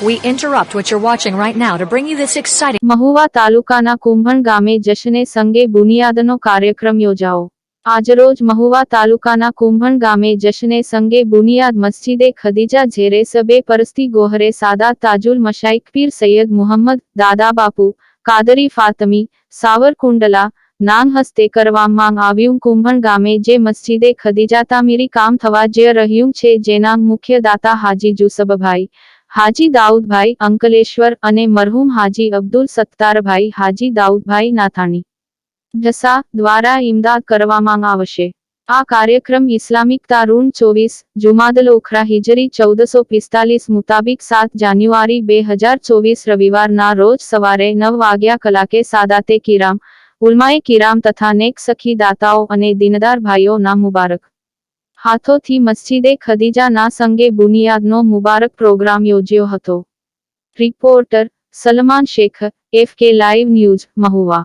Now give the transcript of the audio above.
We interrupt what you're watching right now to bring you this exciting Mahuva તાલુકાના કુંભણ ગામે જશને સંગે બુનિયાદનો કાર્યક્રમ યોજાઓ આજરોજ મહુવા તાલુકાના કુંભણ ગામે જશને સંગે બુનિયાદ મસ્જિદે ખદીજા ઝેરે સબે પરસ્તી ગોહરે સાદા તાજુલ મશાઇક પીર સૈયદ મુહમ્મદ, દાદા બાપુ, કાદરી ફાતમી, સાવરકુંડલા નામ હસ્તે કરવામાં આવ્યું કુંભણ ગામે જે મસ્જિદે ખદીજા તામીરી કામ થવા જઈ રહ્યું છે જેના મુખ્ય દાતા હાજી જુસબભાઈ હાજી દાઉદભાઈ અંકલેશ્વર અને મરહુમ હાજી અબ્દુલ સત્તારભાઈ હાજી દાઉદભાઈ નાથાણી. જસા દ્વારા ઇમદાદ કરવામાં આવશે. આ કાર્યક્રમ ઇસ્લામિક તારુણ ચોવીસ જુમાદલ ઓખરા હિજરી ચૌદસો પિસ્તાલીસ મુતાબિક સાત જાન્યુઆરી બે હજાર ચોવીસ રવિવારના રોજ સવારે નવ વાગ્યા કલાકે સાદાતે કિરામ, ઉલમાએ કિરામ તથા નેક સખી દાતાઓ અને દિનદાર ભાઈઓના મુબારક. હાથોથી મસ્જિદે ખદીજાના સંગે બુનિયાદનો મુબારક પ્રોગ્રામ યોજ્યો હતો. Reporter Salman Shaikh, F K live news, Mahuva.